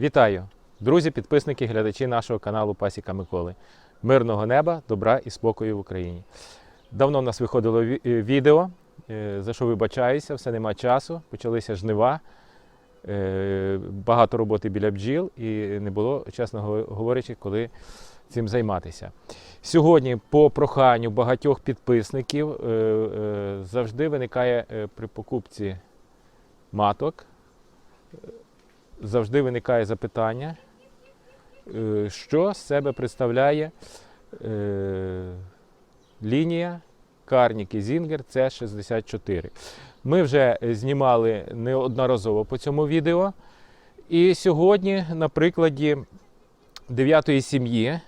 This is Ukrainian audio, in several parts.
Вітаю, друзі, підписники, глядачі нашого каналу Пасіка Миколи. Мирного неба, добра і спокою в Україні. Давно в нас виходило е, відео, е, за що вибачаюся, все нема часу. Почалися жнива, е, багато роботи біля бджіл, і не було, чесно говорячи, коли цим займатися. Сьогодні, по проханню багатьох підписників, завжди виникає при покупці маток завжди виникає запитання, е, що з себе представляє е, лінія Карніки Зінгер С64. Ми вже знімали неодноразово по цьому відео. І сьогодні, на прикладі дев'ятої сім'ї,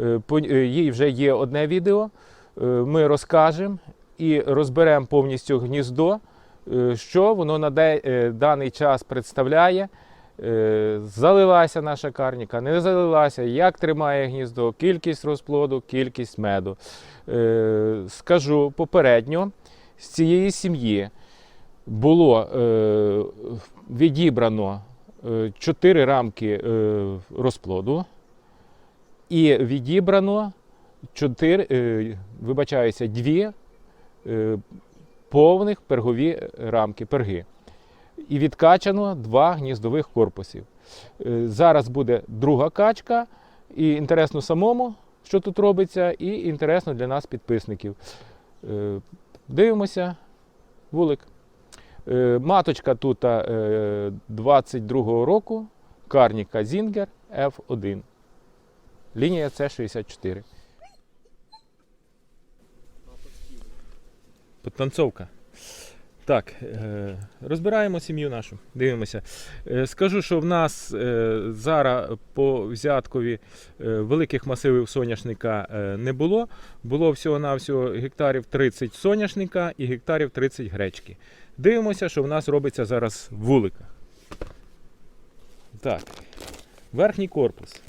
е, їй вже є одне відео. Ми розкажемо і розберемо повністю гніздо, що воно на даний час представляє. Е, Залилася наша карніка, не залилася, як тримає гніздо, кількість розплоду, кількість меду. Е, Скажу попередньо, з цієї сім'ї було е, відібрано 4 рамки розплоду і відібрано 4, е, вибачаюся, 2 е, повних пергові рамки, перги і відкачано два гніздових корпусів. Е, Зараз буде друга качка, і інтересно самому, що тут робиться, і інтересно для нас, підписників. Е, Дивимося, вулик. Е, Маточка тут е, 22-го року, Карніка Зінгер F1. Лінія С64. Потанцовка. Так, е, розбираємо сім'ю нашу, дивимося. Е, Скажу, що в нас е, зараз по взяткові великих масивів соняшника не було. Було всього-навсього гектарів 30 соняшника і гектарів 30 гречки. Дивимося, що в нас робиться зараз в вуликах. Так, верхній корпус.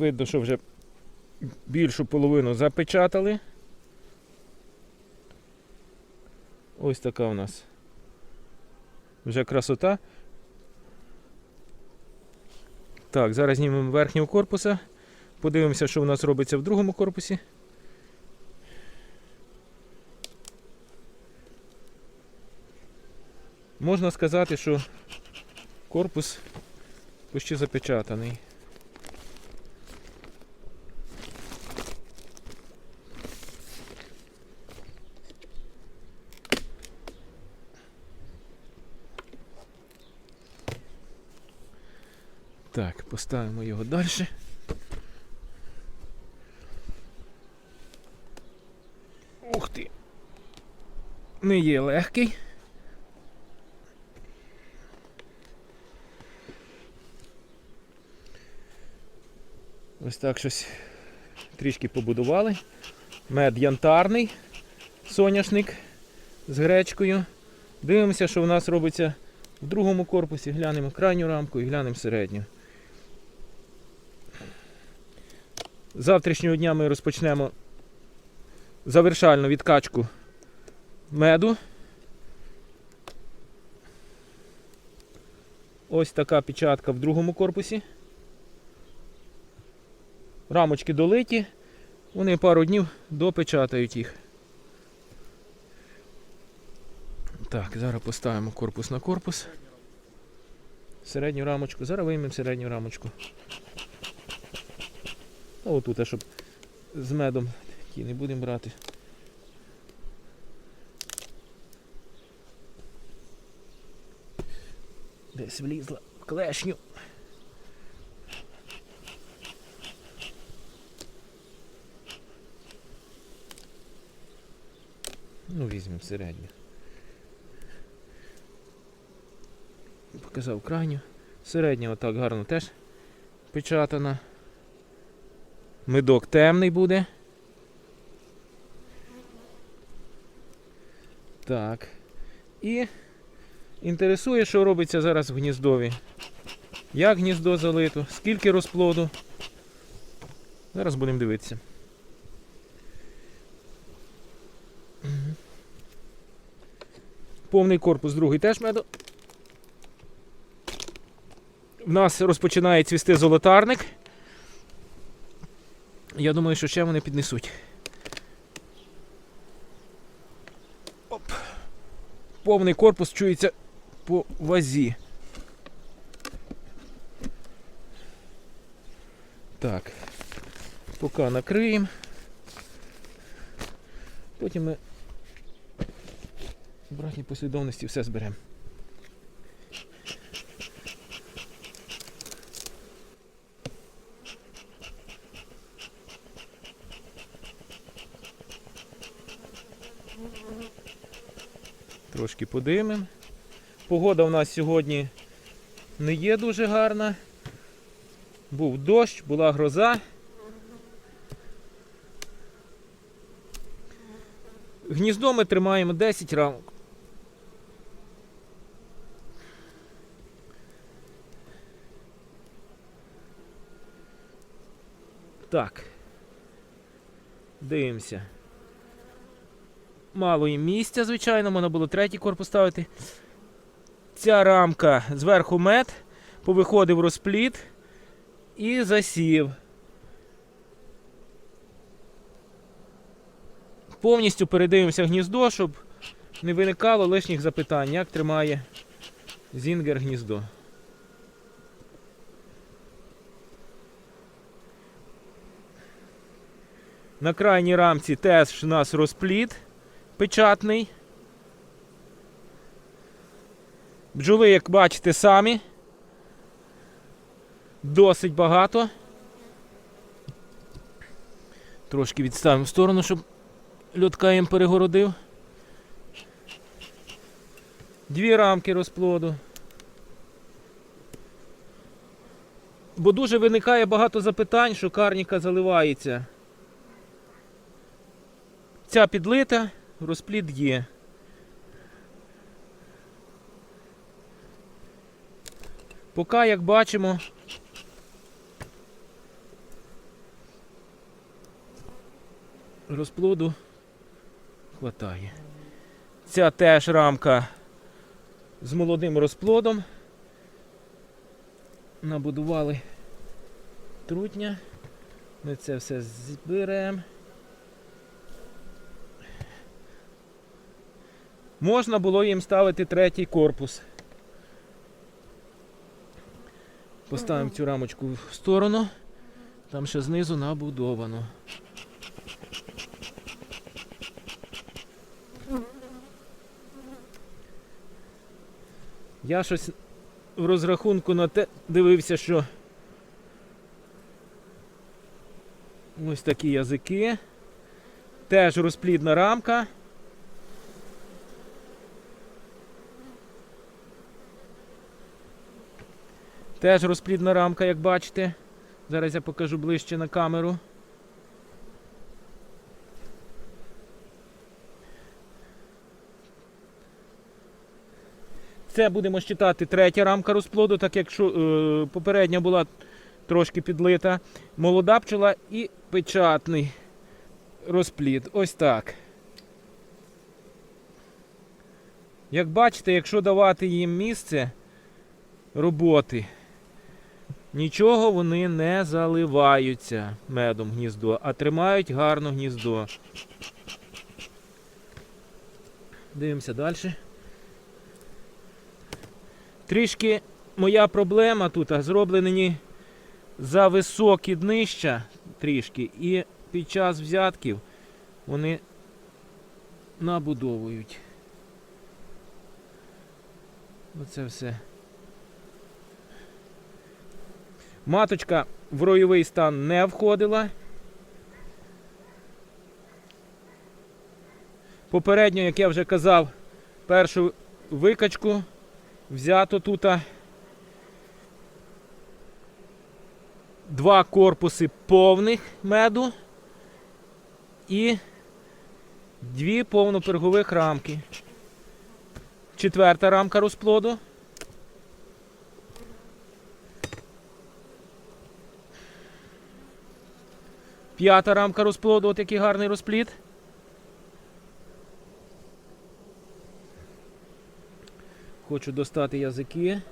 Видно, що вже більшу половину запечатали. Ось така у нас вже красота. Так, зараз знімемо верхнього корпуса. Подивимося, що у нас робиться в другому корпусі. Можна сказати, що корпус почти запечатаний. Так, поставимо його далі. Ух ти. Не є легкий. Ось так щось трішки побудували. Мед янтарний, соняшник з гречкою. Дивимося, що в нас робиться в другому корпусі. Глянемо крайню рамку і глянемо середню. З Завтрашнього дня ми розпочнемо завершальну відкачку меду. Ось така печатка в другому корпусі. Рамочки долиті, вони пару днів допечатають їх. Так, зараз поставимо корпус на корпус. Середню рамочку. Зараз виймемо середню рамочку. А отут, щоб з медом ті не будемо брати. Десь влізла в клешню. Ну, візьмемо середню. Показав крайню. Середня отак гарно теж печатана. Медок темний буде. Так. І інтересує, що робиться зараз в гніздові. Як гніздо залито, скільки розплоду. Зараз будемо дивитися. Повний корпус другий теж меду. В нас розпочинає цвісти золотарник. Я думаю, що ще вони піднесуть. Оп. Повний корпус чується по вазі. Так. Поки накриємо. Потім ми в братній послідовності все зберемо. Трошки подимемо. Погода у нас сьогодні не є дуже гарна. Був дощ, була гроза. Гніздо ми тримаємо 10 рамок. Так. Дивимося. Мало їм місця, звичайно, можна було третій корпус ставити. Ця рамка зверху мед, повиходив розпліт і засів. Повністю передивимося гніздо, щоб не виникало лишніх запитань, як тримає зінгер гніздо. На крайній рамці теж у нас розпліт печатний. Бджоли, як бачите, самі. Досить багато. Трошки відставимо в сторону, щоб льотка їм перегородив. Дві рамки розплоду. Бо дуже виникає багато запитань, що карніка заливається. Ця підлита, розплід є. Поки, як бачимо, розплоду хватає. Ця теж рамка з молодим розплодом. Набудували трутня. Ми це все зберемо. Можна було їм ставити третій корпус. Поставимо цю рамочку в сторону. Там ще знизу набудовано. Я щось в розрахунку на те дивився, що ось такі язики. Теж розплідна рамка. Теж розплідна рамка, як бачите. Зараз я покажу ближче на камеру. Це будемо считати третя рамка розплоду, так як е, попередня була трошки підлита. Молода пчола і печатний розплід. Ось так. Як бачите, якщо давати їм місце роботи, нічого вони не заливаються медом гніздо, а тримають гарно гніздо. Дивимося далі. Трішки моя проблема тут, зроблені за високі днища трішки, і під час взятків вони набудовують. Оце все. Маточка в ройовий стан не входила. Попередньо, як я вже казав, першу викачку взято тут два корпуси повних меду і дві повнопергових рамки. Четверта рамка розплоду. П'ята рамка розплоду, от який гарний розплід. Хочу достати язики.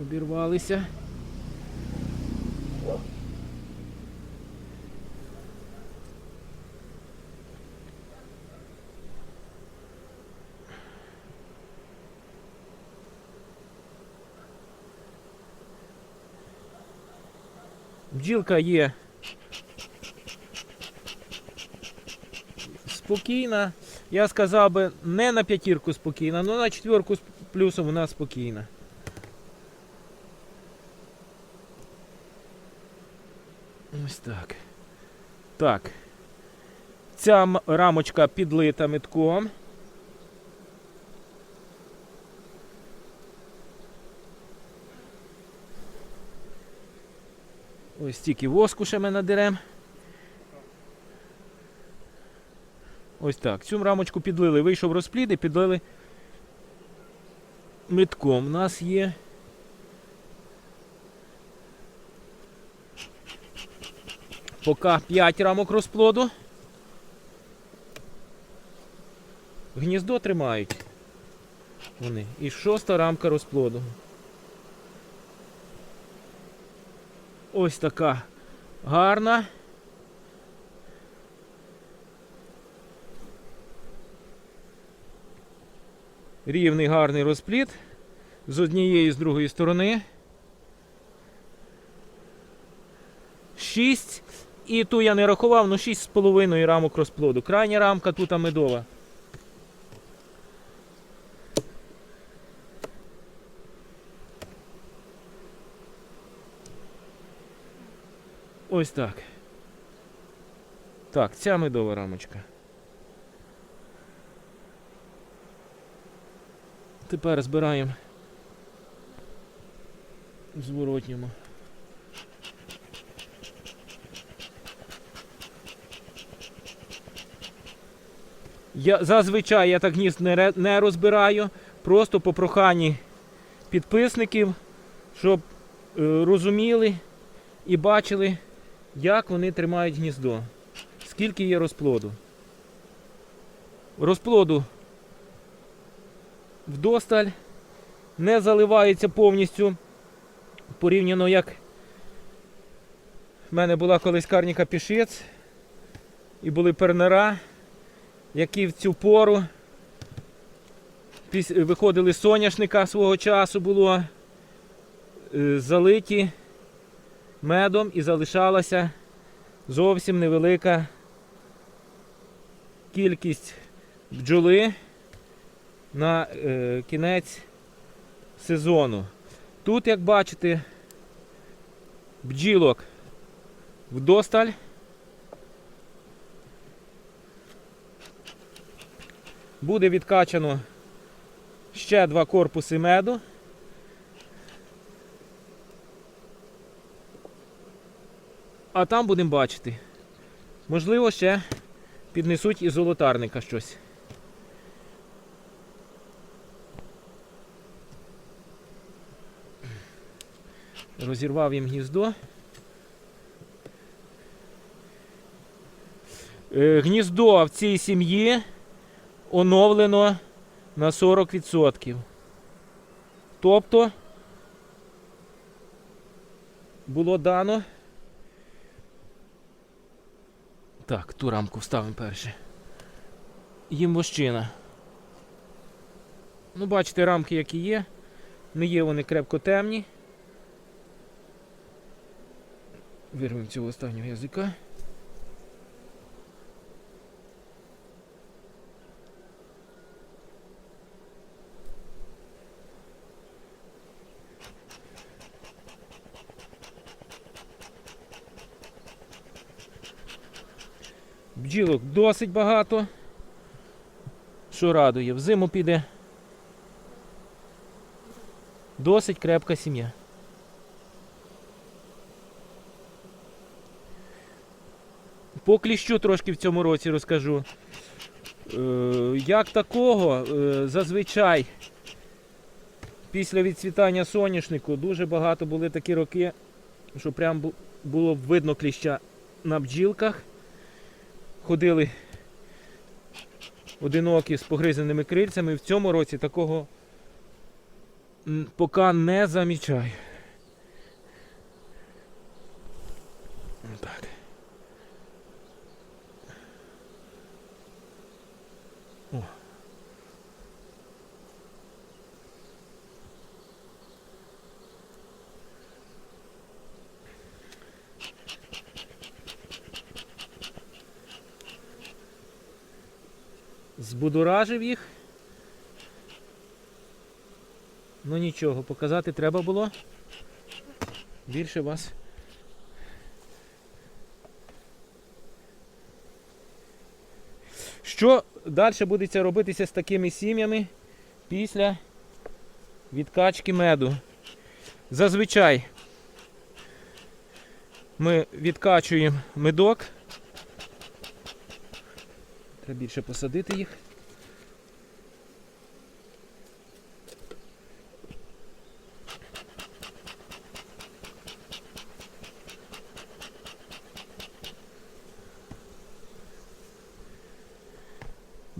Обірвалися. Бджілка є спокійна. Я сказав би, не на п'ятірку спокійна, але на четверку з плюсом вона спокійна. Ось так. Так. Ця рамочка підлита метком. Ось стільки воску ще ми надерем. Ось так. Цю рамочку підлили. Вийшов розплід і підлили метком. У нас є. Поки 5 рамок розплоду. Гніздо тримають. Вони. І шоста рамка розплоду. Ось така гарна. Рівний гарний розплід з однієї і з другої сторони. Шість. І ту я не рахував, ну шість з половиною рамок розплоду. Крайня рамка тут медова. Ось так. Так, ця медова рамочка. Тепер збираємо в зворотньому. Я, зазвичай я так гнізд не, не розбираю, просто по проханні підписників, щоб е, розуміли і бачили, як вони тримають гніздо, скільки є розплоду. Розплоду вдосталь, не заливається повністю. Порівняно як в мене була колись карніка пішець і були пернера, які в цю пору виходили з соняшника свого часу було е, залиті медом і залишалася зовсім невелика кількість бджоли на е, кінець сезону. Тут, як бачите, бджілок вдосталь. Буде відкачано ще два корпуси меду. А там будемо бачити. Можливо, ще піднесуть із золотарника щось. Розірвав їм гніздо. Е, Гніздо в цій сім'ї оновлено на 40%. Тобто було дано. Так, ту рамку вставимо перше. Їм вощина. Ну, бачите, рамки які є. Не є вони крепко темні. Вирвемо цього останнього язика. Бджілок досить багато. що радує. Взиму піде досить крепка сім'я. По кліщу трошки в цьому році розкажу. Е, як такого, е, зазвичай після відцвітання соняшнику дуже багато були такі роки, що прям було видно кліща на бджілках. Ходили одинокі з погризаними крильцями. В цьому році такого поки не замічаю. Так. О. Збудоражив їх. Ну нічого, показати треба було. Більше вас. Що далі буде робитися з такими сім'ями після відкачки меду? Зазвичай ми відкачуємо медок. Треба більше посадити їх.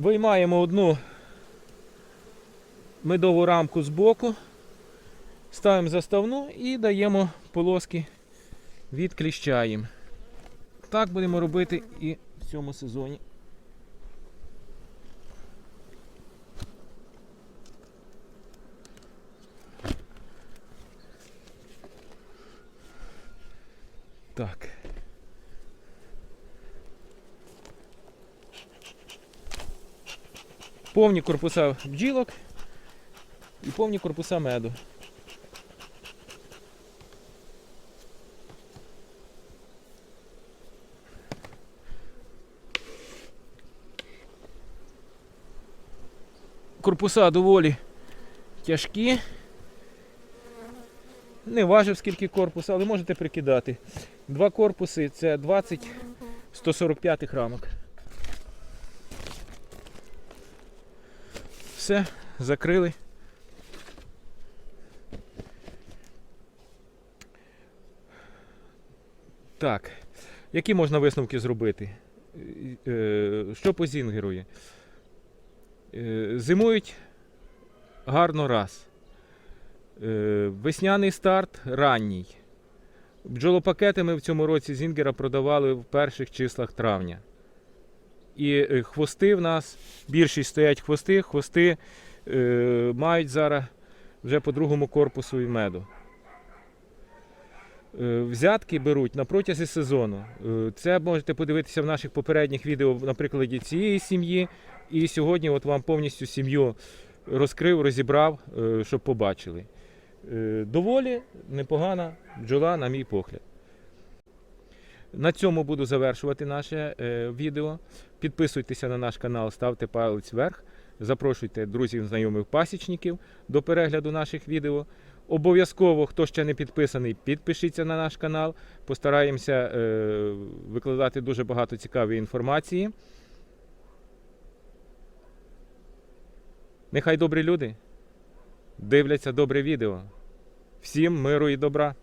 Виймаємо одну медову рамку з боку, ставимо заставну і даємо полоски від кліща їм. Так будемо робити і в цьому сезоні. Так. Повні корпуса бджілок і повні корпуса меду. Корпуса доволі тяжкі. Не важив скільки корпус, але можете прикидати. Два корпуси це 20 145 рамок. Все, закрили. Так. Які можна висновки зробити? Е, Що по зінгерує? Е, Зимують гарно раз. Е, Весняний старт ранній. Бджолопакети ми в цьому році Зінгера продавали в перших числах травня. І е, хвости в нас, більшість стоять хвости, хвости е, мають зараз вже по другому корпусу і меду. Е, взятки беруть на протязі сезону. Е, це можете подивитися в наших попередніх відео на прикладі цієї сім'ї. І сьогодні от вам повністю сім'ю розкрив, розібрав, е, щоб побачили. Е, доволі непогана бджола, на мій погляд. На цьому буду завершувати наше е, відео. Підписуйтеся на наш канал, ставте палець вверх. Запрошуйте друзів, знайомих пасічників до перегляду наших відео. Обов'язково, хто ще не підписаний, підпишіться на наш канал. Постараємося е, викладати дуже багато цікавої інформації. Нехай добрі люди дивляться добре відео. Всім миру і добра!